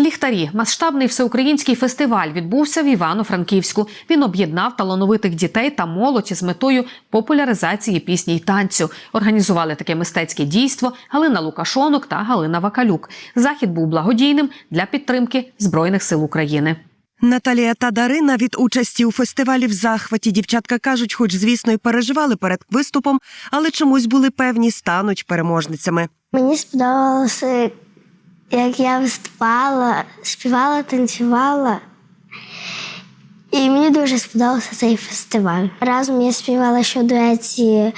Ліхтарі масштабний всеукраїнський фестиваль відбувся в Івано-Франківську. Він об'єднав талановитих дітей та молодь із метою популяризації пісні й танцю. Організували таке мистецьке дійство Галина Лукашонок та Галина Вакалюк. Захід був благодійним для підтримки збройних сил України. Наталія та Дарина від участі у фестивалі в захваті. Дівчатка кажуть, хоч, звісно, й переживали перед виступом, але чомусь були певні, стануть переможницями. Мені сподобалося, як я виступала, співала, танцювала. І мені дуже сподобався цей фестиваль. Разом я співала ще дуеті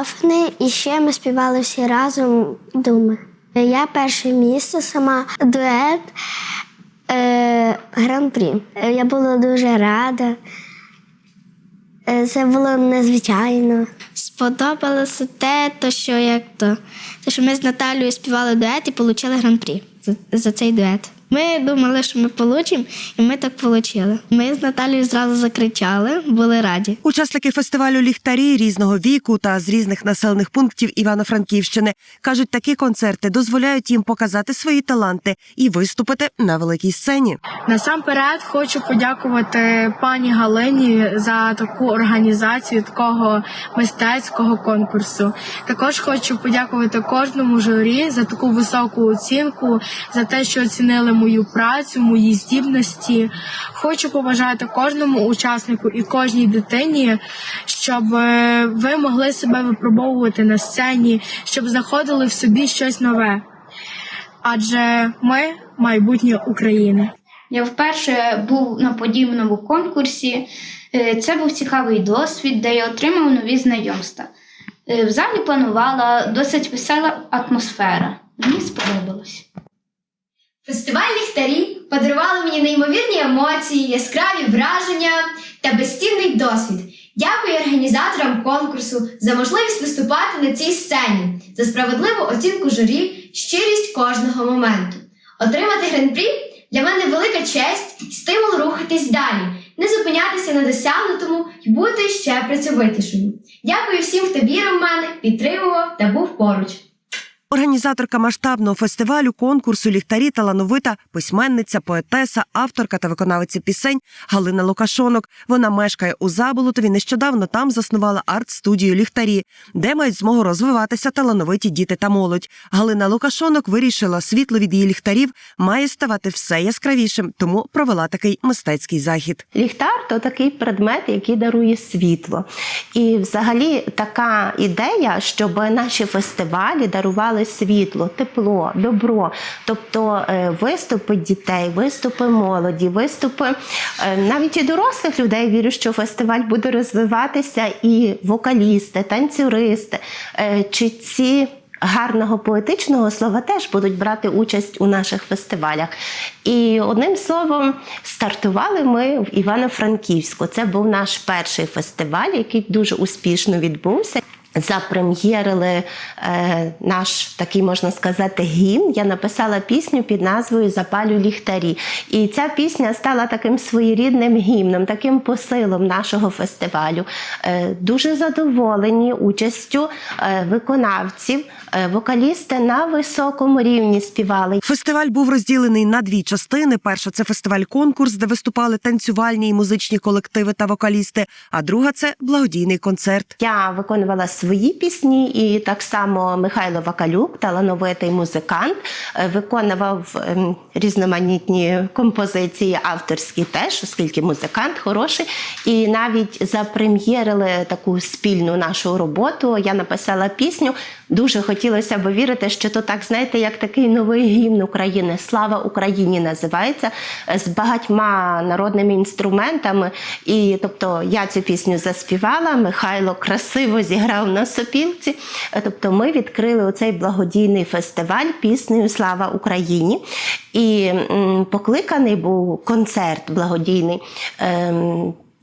Афни, і ще ми співали всі разом думи. Я перше місце, сама дует е, гран-прі. Я була дуже рада. Е, Це було незвичайно. Сподобалося те, то, що як то, те, що ми з Наталією співали дует і отримали гран-прі за, за цей дует. Ми думали, що ми отримаємо, і ми так отримали. Ми з Наталією зразу закричали, були раді. Учасники фестивалю ліхтарі різного віку та з різних населених пунктів Івано-Франківщини кажуть, такі концерти дозволяють їм показати свої таланти і виступити на великій сцені. Насамперед хочу подякувати пані Галині за таку організацію такого мистецького конкурсу. Також хочу подякувати кожному журі за таку високу оцінку, за те, що оцінили мою працю, мої здібності. Хочу побажати кожному учаснику і кожній дитині, щоб е, ви могли себе випробовувати на сцені, щоб знаходили в собі щось нове. Адже ми майбутнє України. Я вперше був на подібному конкурсі. Е, Це був цікавий досвід, де я отримав нові знайомства. Е, В залі панувала досить весела атмосфера. Мені сподобалось. Фестиваль ліхтарі подарували мені неймовірні емоції, яскраві враження та безцінний досвід. Дякую організаторам конкурсу за можливість виступати на цій сцені, за справедливу оцінку журі, щирість кожного моменту. Отримати гран-прі для мене велика честь і стимул рухатись далі, не зупинятися на досягнутому і бути ще працьовитішою. Дякую всім, хто вірив в мене, підтримував та був поруч. Організаторка масштабного фестивалю конкурсу ліхтарі талановита письменниця, поетеса, авторка та виконавиця пісень Галина Лукашонок. Вона мешкає у Заболотові. Нещодавно там заснувала арт-студію ліхтарі, де мають змогу розвиватися талановиті діти та молодь. Галина Лукашонок вирішила, світло від її ліхтарів має ставати все яскравішим, тому провела такий мистецький захід. Ліхтар то такий предмет, який дарує світло. І взагалі така ідея, щоб наші фестивалі дарували світло, тепло, добро. Тобто е, виступи дітей, виступи молоді, виступи е, навіть і дорослих людей. Вірю, що фестиваль буде розвиватися і вокалісти, танцюристи, е, читці гарного поетичного слова теж будуть брати участь у наших фестивалях. І одним словом, стартували ми в Івано-Франківську. Це був наш перший фестиваль, який дуже успішно відбувся. Запрем'єрили е, наш такий, можна сказати, гімн. Я написала пісню під назвою Запалю ліхтарі. І ця пісня стала таким своєрідним гімном, таким посилом нашого фестивалю. Е, дуже задоволені участю е, виконавців. Е, вокалісти на високому рівні співали. Фестиваль був розділений на дві частини. Перша це фестиваль-конкурс, де виступали танцювальні і музичні колективи та вокалісти. А друга це благодійний концерт. Я виконувала свої пісні, і так само Михайло Вакалюк, талановитий музикант, е, виконував ем, різноманітні композиції авторські теж, оскільки музикант хороший. І навіть запрем'єрили таку спільну нашу роботу. Я написала пісню. Дуже хотілося б вірити, що то так, знаєте, як такий новий гімн України. Слава Україні називається е, з багатьма народними інструментами. І тобто я цю пісню заспівала. Михайло красиво зіграв на сопілці. Е, Тобто, ми відкрили оцей благодійний фестиваль піснею Слава Україні. І покликаний був концерт благодійний.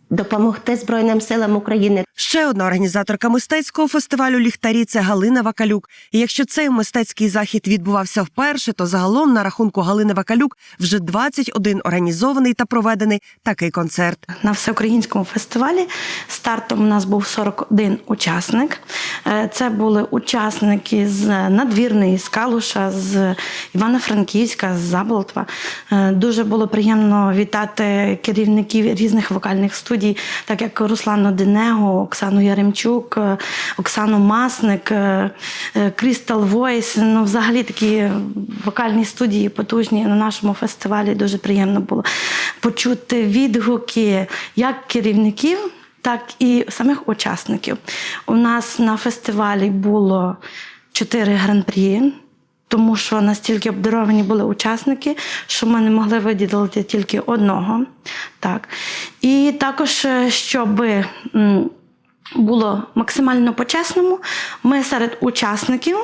Допомогти Збройним силам України Ще одна організаторка мистецького фестивалю Ліхтарі це Галина Вакалюк. І якщо цей мистецький захід відбувався вперше, то загалом на рахунку Галини Вакалюк вже 21 організований та проведений такий концерт. На всеукраїнському фестивалі стартом у нас був 41 учасник. Е, Це були учасники з надвірної, з Калуша, з Івано-Франківська, з Заболотва. Е, Дуже було приємно вітати керівників різних вокальних студій, так як Руслану Денего, Оксану Яремчук, е, Оксану Масник, е, е, Crystal Voice. Ну, взагалі такі вокальні студії потужні на нашому фестивалі. Дуже приємно було почути відгуки як керівників, так і самих учасників. У нас на фестивалі було чотири гран-прі. Тому що настільки обдаровані були учасники, що ми не могли виділити тільки одного. Так. І також, е, щоб було максимально по-чесному, ми серед учасників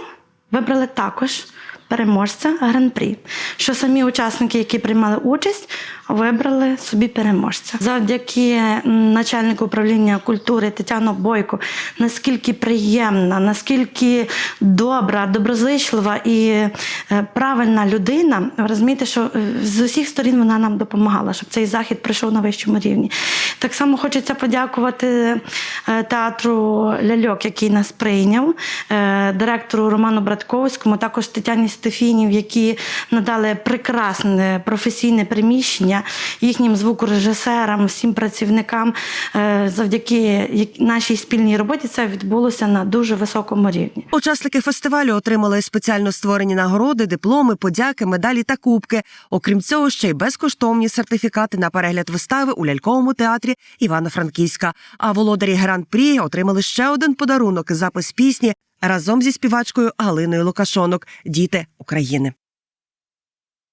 вибрали також переможця гран-прі. Що самі учасники, які приймали участь, вибрали собі переможця. Завдяки начальнику управління культури Тетяну Бойко, наскільки приємна, наскільки добра, доброзичлива і е, правильна людина. Ви розумієте, що е, з усіх сторін вона нам допомагала, щоб цей захід пройшов на вищому рівні. Так само хочеться подякувати е, театру Ляльок, який нас прийняв, директору Роману Братковському, також Тетяні Стефінів, які надали прекрасне професійне приміщення їхнім звукорежисерам, всім працівникам. Е, Завдяки нашій спільній роботі це відбулося на дуже високому рівні. Учасники фестивалю отримали спеціально створені нагороди, дипломи, подяки, медалі та кубки. Окрім цього, ще й безкоштовні сертифікати на перегляд вистави у ляльковому театрі Івано-Франківська. А володарі гран-прі отримали ще один подарунок запис пісні разом зі співачкою Галиною Лукашонок Діти України.